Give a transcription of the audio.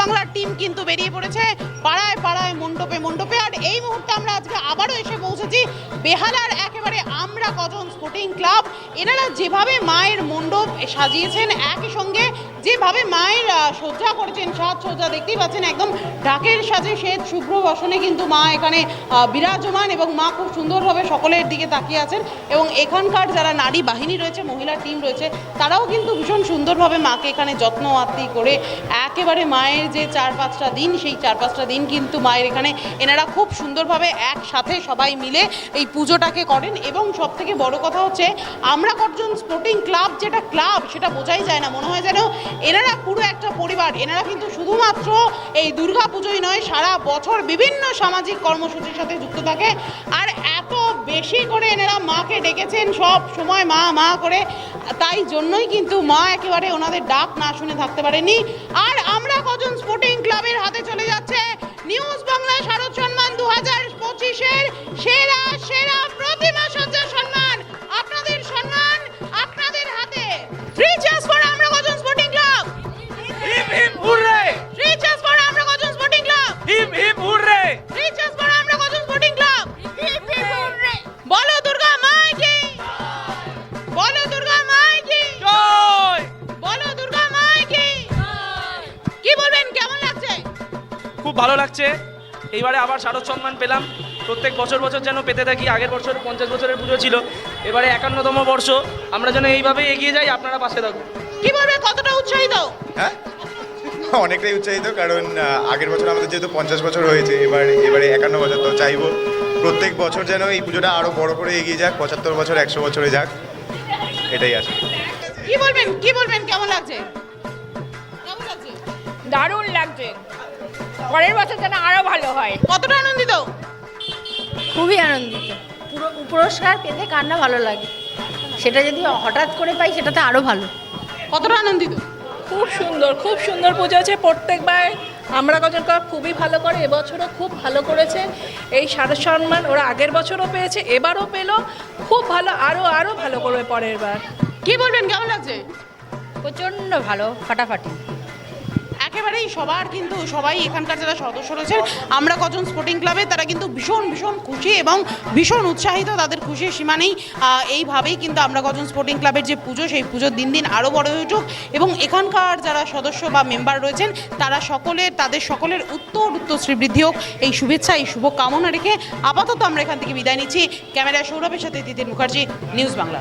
বাংলার টিম কিন্তু বেরিয়ে পড়েছে। পাড়ায় পাড়ায়, মণ্ডপে মণ্ডপে। আর এই মুহূর্তে আমরা আজকে আবারও এসে পৌঁছেছি বেহালার একেবারে আমরা কজন স্পোর্টিং ক্লাব এনারা যেভাবে মায়ের মণ্ডপ সাজিয়েছেন একই সঙ্গে, যেভাবে মায়ের সজ্জা করেছেন সাজসজ্জা দেখতেই পাচ্ছেন একদম ঢাকের সাজে শ্বেত শুভ্র বসনে কিন্তু মা এখানে বিরাজমান এবং মা খুব সুন্দরভাবে সকলের দিকে তাকিয়ে আছেন। এবং এখানকার যারা নারী বাহিনী রয়েছে মহিলা টিম রয়েছে, তারাও কিন্তু ভীষণ সুন্দরভাবে মাকে এখানে যত্ন আত্মি করে একেবারে মায়ের যে চার পাঁচটা দিন, সেই চার পাঁচটা দিন কিন্তু মায়ের এখানে এনারা খুব সুন্দরভাবে একসাথে সবাই মিলে এই পুজোটাকে করেন। এবং সব থেকে বড় কথা হচ্ছে, আমরা কজন স্পোর্টিং ক্লাব যেটা ক্লাব সেটা বোঝাই যায় না। মনে হয় যেন এনারা পুরো একটা পরিবার। এনারা কিন্তু শুধুমাত্র এই দুর্গা পুজোই নয়, সারা বছর বিভিন্ন সামাজিক কর্মসূচির সাথে যুক্ত থাকে। আর এত বেশি করে এনারা মাকে ডেকেছেন, সব সময় মা মা করে। তাই জন্যই কিন্তু মা একেবারে ওনাদের ডাক না শুনে থাকতে পারেনি। আর আমরা কজন স্পোর্টিং ক্লাবের হাতে চলে যাচ্ছে? নিউজ বাংলা শারদ সম্মান দু হাজার পঁচিশের সেরা ভালো লাগছে। এইবারে আবার শারদ সম্মান পেলাম। প্রত্যেক বছর বছর যেন পেতে থাকি। আগের বছর পঞ্চাশ বছরের পুজো ছিল। এবারে একান্নতম বর্ষ। আমরা যেন এইভাবে এগিয়ে যাই। আপনারা পাশে থাকুন। কি বলবে? কতটা উৎসাহিত? হ্যাঁ? অনেকটাই উৎসাহিত কারণ আগের বছর আমাদের যেহেতু পঞ্চাশ বছর হয়েছে এবার এবারে একান্ন বছর তো চাইব। প্রত্যেক বছর যেন এই পুজোটা আরও বড় করে এগিয়ে যাক। পঁচাত্তর বছর একশো বছরে যাক। এটাই আছে কি বলবেন? কি বলবেন? কেমন লাগছে? কেমন লাগছে? দারুণ লাগছে। পরের বছর যেন আরও ভালো হয়। কতটা আনন্দিত? খুবই আনন্দিত। পুরো পুরস্কার পেতে কার না ভালো লাগে? সেটা যদি হঠাৎ করে পাই সেটা তো আরও ভালো। কতটা আনন্দিত? খুব সুন্দর খুব সুন্দর পুজো আছে প্রত্যেকবার আমরা কজন ক্লাব খুবই ভালো করে এবছরও খুব ভালো করেছে। এই সারা সম্মান ওরা আগের বছরও পেয়েছে এবারও পেল। খুব ভালো আরও আরও ভালো করবে পরের বার। কি বলবেন কেমন লাগছে? প্রচণ্ড ভালো ফাটাফাটি। একেবারেই সবার কিন্তু সবাই এখানকার যারা সদস্য রয়েছেন, আমরা কজন স্পোর্টিং ক্লাবে তারা কিন্তু ভীষণ ভীষণ খুশি এবং ভীষণ উৎসাহিত, তাদের খুশির সীমা নেই। এইভাবেই কিন্তু আমরা কজন স্পোর্টিং ক্লাবের যে পুজো, সেই পুজো দিন দিন আরও বড় হয়ে উঠুক এবং এখানকার যারা সদস্য বা মেম্বার রয়েছেন, তারা সকলের, তাদের সকলের উত্তর উত্তর শ্রীবৃদ্ধি হোক। এই শুভেচ্ছা, এই শুভ কামনা রেখে আপাতত আমরা এখান থেকে বিদায় নিচ্ছি। ক্যামেরায় সৌরভের সাথে তিতির মুখার্জি নিউজ বাংলা